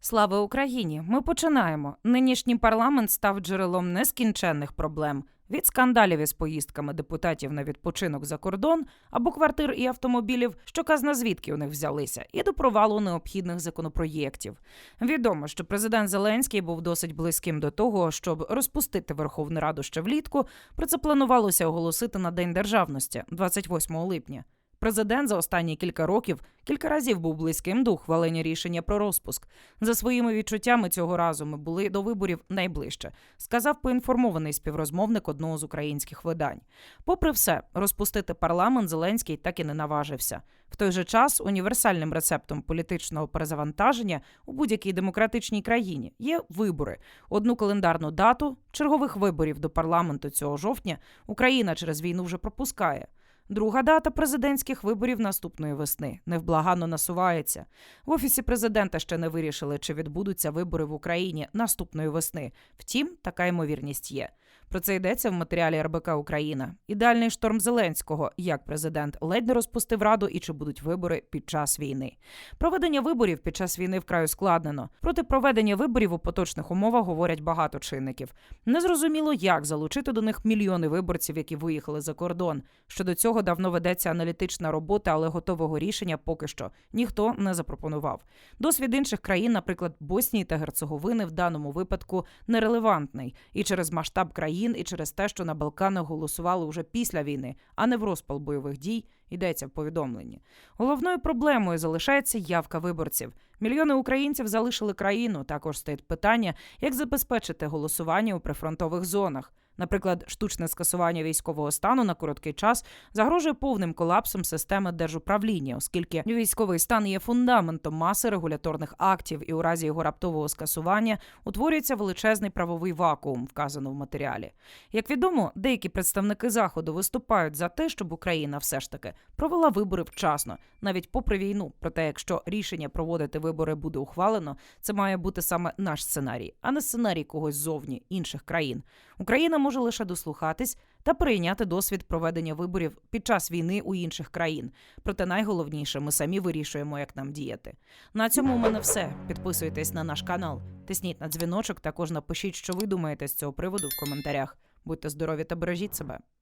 Слава Україні! Ми починаємо. Нинішній парламент став джерелом нескінченних проблем. Від скандалів із поїздками депутатів на відпочинок за кордон або квартир і автомобілів, що казна звідки у них взялися, і до провалу необхідних законопроєктів. Відомо, що президент Зеленський був досить близьким до того, щоб розпустити Верховну Раду ще влітку. Про це планувалося оголосити на День державності, 28 липня. Президент за останні кілька років кілька разів був близьким до ухвалення рішення про розпуск. За своїми відчуттями цього разу ми були до виборів найближче, сказав поінформований співрозмовник одного з українських видань. Попри все, розпустити парламент Зеленський так і не наважився. В той же час універсальним рецептом політичного перезавантаження у будь-якій демократичній країні є вибори. Одну календарну дату чергових виборів до парламенту цього жовтня Україна через війну вже пропускає. Друга дата президентських виборів наступної весни невблаганно насувається. В офісі президента ще не вирішили, чи відбудуться вибори в Україні наступної весни. Втім, така ймовірність є. Про це йдеться в матеріалі РБК Україна. Ідеальний шторм Зеленського, як президент ледь не розпустив раду і чи будуть вибори під час війни. Проведення виборів під час війни вкрай ускладнено. Проти проведення виборів у поточних умовах говорять багато чинників. Незрозуміло, як залучити до них мільйони виборців, які виїхали за кордон. Щодо цього давно ведеться аналітична робота, але готового рішення поки що ніхто не запропонував. Досвід інших країн, наприклад, Боснії та Герцеговини, в даному випадку нерелевантний і через масштаб країн, і через те, що на Балканах голосували уже після війни, а не в розпал бойових дій. Йдеться в повідомленні. Головною проблемою залишається явка виборців. Мільйони українців залишили країну. Також стоїть питання, як забезпечити голосування у прифронтових зонах. Наприклад, штучне скасування військового стану на короткий час загрожує повним колапсом системи держуправління, оскільки військовий стан є фундаментом маси регуляторних актів, і у разі його раптового скасування утворюється величезний правовий вакуум, вказано в матеріалі. Як відомо, деякі представники заходу виступають за те, щоб Україна все ж таки провела вибори вчасно, навіть попри війну. Проте, якщо рішення проводити вибори буде ухвалено, це має бути саме наш сценарій, а не сценарій когось зовні інших країн. Україна може лише дослухатись та прийняти досвід проведення виборів під час війни у інших країн. Проте найголовніше, ми самі вирішуємо, як нам діяти. На цьому у мене все. Підписуйтесь на наш канал, тисніть на дзвіночок. Також напишіть, що ви думаєте з цього приводу в коментарях. Будьте здорові та бережіть себе.